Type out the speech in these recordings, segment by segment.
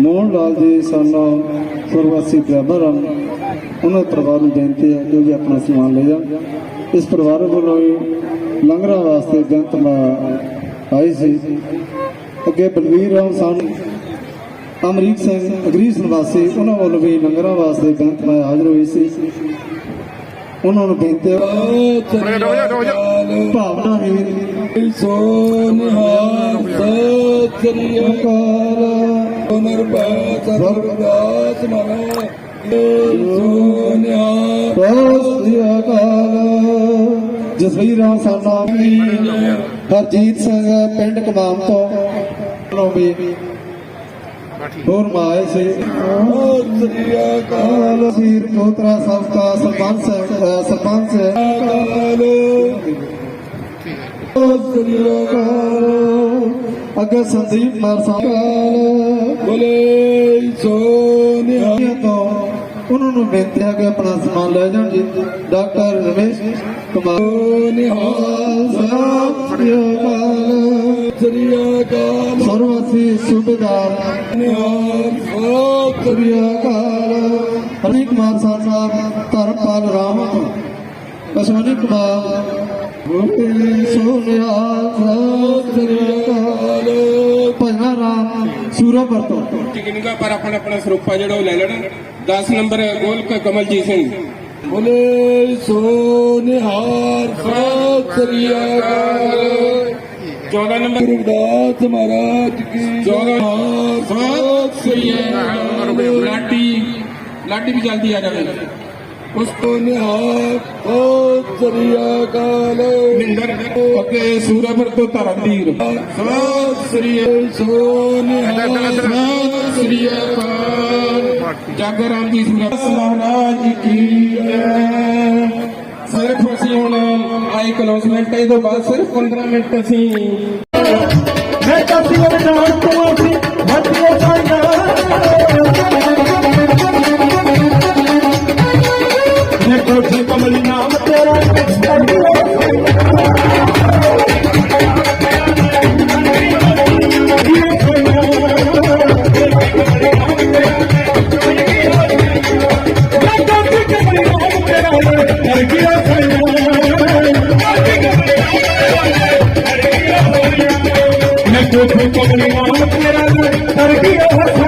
ਮੋਹਨ ਲਾਲ ਜੀ ਸਾਨਾ ਪ੍ਰਵਾਸੀ ਡਰਾਈਵਰ ਹਨ। ਉਹਨਾਂ ਪਰਿਵਾਰ ਨੂੰ ਬੇਨਤੀ ਹੈ ਕਿ ਉਹ ਵੀ ਆਪਣਾ ਸਮਾਨ ਲੈ ਜਾਣ। ਇਸ ਪਰਿਵਾਰ ਵੱਲੋਂ ਵੀ ਲੰਗਰਾਂ ਵਾਸਤੇ ਜਨਤ ਮਾ ਆਈ ਸੀ। ਅੱਗੇ ਬਲਵੀਰ ਰਾਮ ਸਨ, ਅਮਰੀਕ ਸਿੰਘ, ਅਗਰੀਸ ਨਿਵਾਸੀ, ਉਹਨਾਂ ਵੱਲੋਂ ਵੀ ਲੰਗਰਾਂ ਵਾਸਤੇ ਜਨਤ ਮਾ ਹਾਜ਼ਰ ਹੋਈ ਸੀ। ਉਹਨਾਂ ਨੂੰ ਬੇਨਤੀ ਹੈ, ਭਾਵਨਾ ਹੀ ਸੋਨਿਹਾਰ ਸਤਿ ਅਕਾਲ। ਨਿਰਭੈ ਸਰਬਦਾਸ ਮਨੋ ਸੋਨਿਹਾਰ ਸ੍ਰੀ ਅਕਾਲ। ਜਸਵੀਰ ਰਾਮ ਸਾਨਾ ਹਰਜੀਤ ਸਿੰਘ ਪਿੰਡ ਕਮਾਮ ਤੋਂ ਵੱਲੋਂ ਵੀ ਹੋਰ ਮਾਏ ਸੇ। ਸ੍ਰੀ ਅਕਾਲ। ਕਾਲ ਸੀਰ ਕੋਤਰਾ ਸਭ ਕਾ ਸਰਪੰਚ ਸਰਪੰਚ ਸ੍ਰੀ ਕਾਲ ਅਗੇ ਸੰਦੀਪ ਮਾਰ ਸਾਹਿਬ। ਬੋਲੇ ਸੋਨਿਹਾਰ ਤੋਂ ਉਹਨਾਂ ਨੂੰ ਬੇਨਤੀ ਹੈ ਕਿ ਆਪਣਾ ਸਮਾਨ ਲੈ ਜਾਣ ਜੀ। ਡਾਕਟਰ ਰਮੇਸ਼ ਕੁਮਾਰ। ਸ੍ਰੀ ਅਕਾਲ। ਸ੍ਰੀ ਅਕਾਲ। ਸਰਵਸੀ ਸੁਬੇਦਾਰ। ਸਤਿ ਸ੍ਰੀ ਅਕਾਲ। ਹਰੀ ਕੁਮਾਰ ਸਾਹਿਬ ਧਰਮਪਾਲ ਰਾਮ। ਅਸ਼ਵਨੀ ਕੁਮਾਰ। ਗੋਪੀ ਸੋਨਿਆ ਸ੍ਰੀ ਅਕਾਲ। ਸੂਰਪੁਰ ਤੋਂ ਟਿਕਨਿਕਾ ਪਰ ਆਪਣਾ ਆਪਣਾ ਸਰੂਪਾ ਜਿਹੜਾ ਉਹ ਲੈ ਲੈਣਾ। 10 ਨੰਬਰ ਗੋਲਕ ਕਮਲਜੀਤ ਸਿੰਘ। ਬੋਲੇ ਸੋਨਿਹਾਰ ਸਤਿ ਸ੍ਰੀ ਅਕਾਲ। 14 ਨੰਬਰ ਗੁਰਦਾਸ ਮਹਾਰਾਜ ਕੀ 14 ਸਤਿ ਸ੍ਰੀ ਅਕਾਲ। ਲਾਡੀ ਲਾਡੀ ਵੀ ਜਲਦੀ ਆ ਜਾਵੇ। ਅੱਗੇ ਸੂਰਪੁਰ ਤੋਂ ਧਰਮਵੀਰ ਸਤਿ ਸ੍ਰੀ ਸੋਨਿਹਾਰ ਸਤਿ ਸ੍ਰੀ ਅਕਾਲ ਜਾਗਰਾਮ ਜੀ ਸੂਰਤ ਮਹਾਰਾਜ ਜੀ ਕੀ ਜੈ ਸਿਰਫ ਅਸੀਂ ਹੁਣ ਆਈ ਕਲੋਸਮੈਂਟ ਤੋਂ ਬਾਅਦ ਸਿਰਫ 15 ਮਿੰਟ ਅਸੀਂ ਮੈਂ ਕਾਸੀ ਵਿੱਚ ਨਾਮ ਤੋਂ ਨਾਮ ਤੇਰਾ ਮੈਂ ਕੋਠੀ ਕਮਲੀ ਨਾਮ ਤੇਰਾ ਤਰਕੀਆ ਹਸਨਾ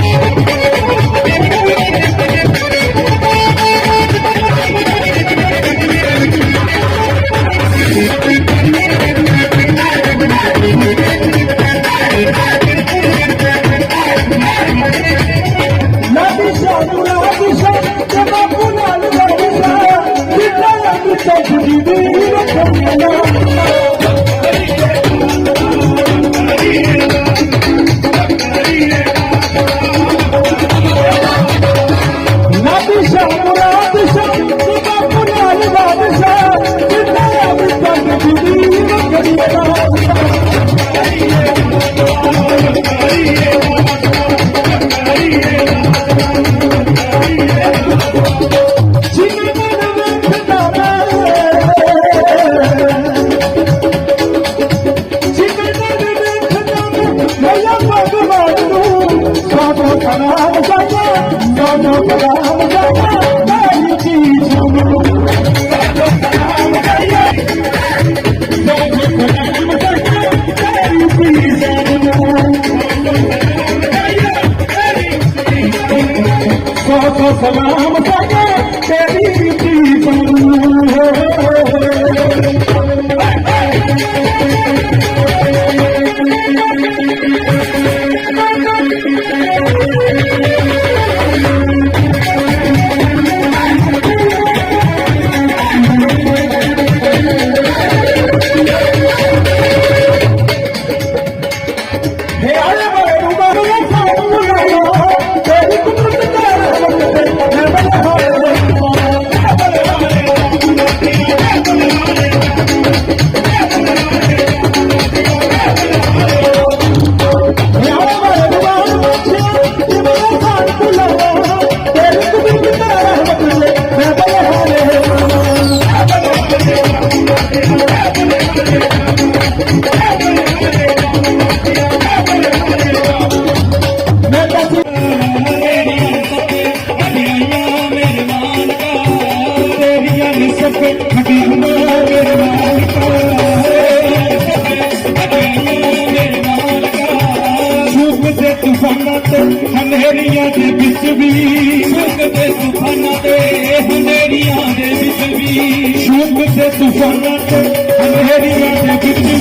ਸ਼ੂਕ ਦੇ ਤੂਫਾਨਾਂ ਤੇ ਹਨੇਰੀਆਂ ਦੇ ਗਿੱਜਦੀ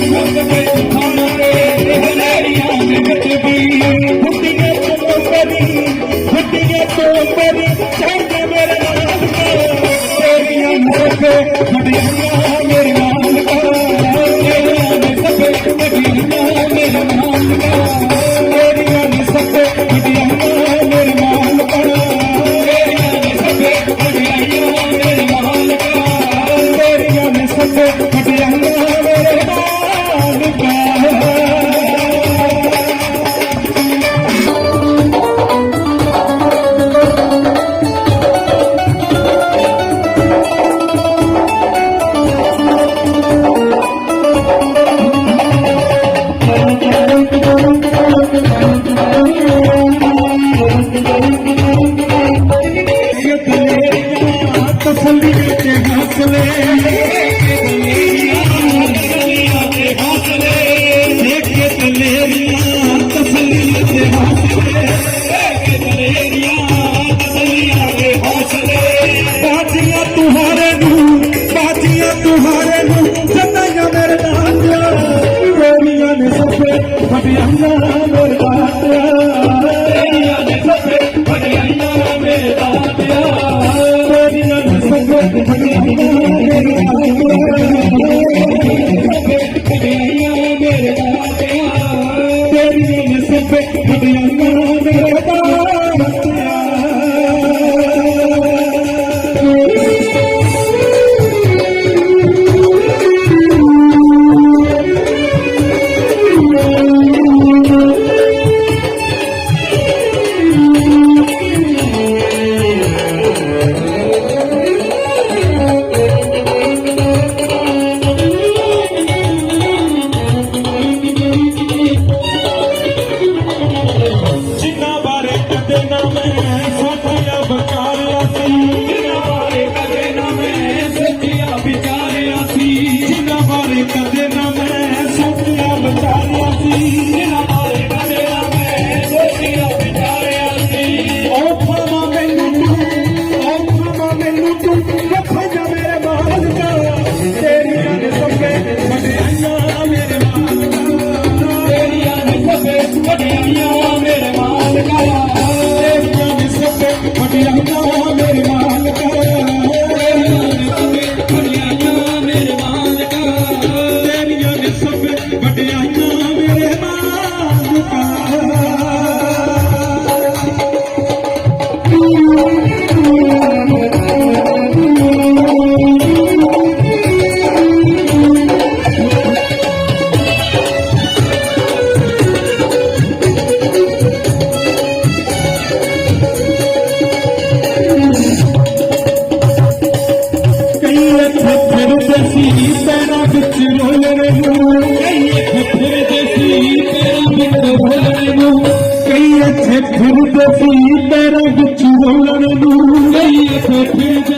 ਸ਼ੂਕ ਦੇ ਤੂਫਾਨਾਂ ਤੇ ਹਨੇਰੀਆਂ ਦੇ ਗਿੱਜਦੀ Thank you. పెట్టి ఇద్దరు చిరులను దూరయ్య పెట్టి